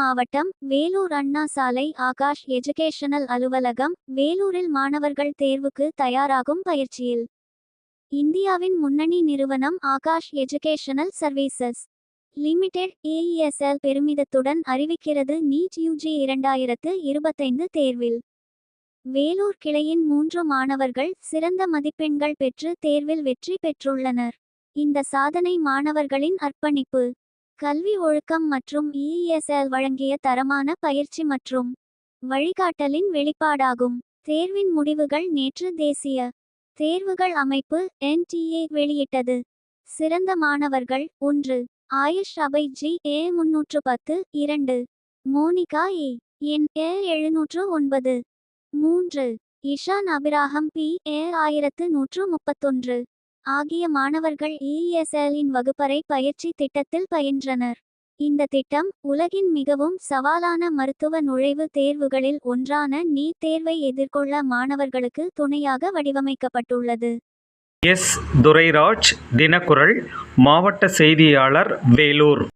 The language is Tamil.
மாவட்டம் வேலூர் அண்ணா சாலை ஆகாஷ் எஜுகேஷனல் அலுவலகம் வேலூரில் மாணவர்கள் தேர்வுக்கு தயாராகும் பயிற்சியில். இந்தியாவின் முன்னணி நிறுவனம் Aakash educational services. Limited AESL பெருமிதத்துடன் அறிவிக்கிறது நீட் யூஜி இரண்டாயிரத்து இருபத்தைந்து தேர்வில். வேலூர் கிளையின் மூன்று மாணவர்கள் சிறந்த மதிப்பெண்கள் பெற்று தேர்வில் வெற்றி பெற்றுள்ளனர். இந்த சாதனை மாணவர்களின் அர்ப்பணிப்பு. கல்வி ஒழுக்கம் மற்றும் இஇஎஸ்எல் வழங்கிய தரமான பயிற்சி மற்றும் வழிகாட்டலின் வெளிப்பாடாகும். தேர்வின் முடிவுகள் நேற்று தேசிய தேர்வுகள் அமைப்பு என்டிஏ வெளியிட்டது. சிறந்த மாணவர்கள் ஒன்று. ஆயுஷ் அபை ஜி ஏ முன்னூற்று பத்து இரண்டு. மோனிகா ஏ என். ஏ எழுநூற்று ஒன்பது மூன்று. இஷான் அபிராஹம் பி ஏ ஆயிரத்து நூற்று முப்பத்தொன்று. ஆகிய மாணவர்கள் இஎஸ்எல்இன் வகுப்பறை பயிற்சி திட்டத்தில் பயின்றனர். இந்த திட்டம் உலகின் மிகவும் சவாலான மருத்துவ நுழைவு தேர்வுகளில் ஒன்றான நீட் தேர்வை எதிர்கொள்ள மாணவர்களுக்கு துணையாக வடிவமைக்கப்பட்டுள்ளது. எஸ். துரைராஜ் தினக்குரல் மாவட்ட செய்தியாளர் வேலூர்.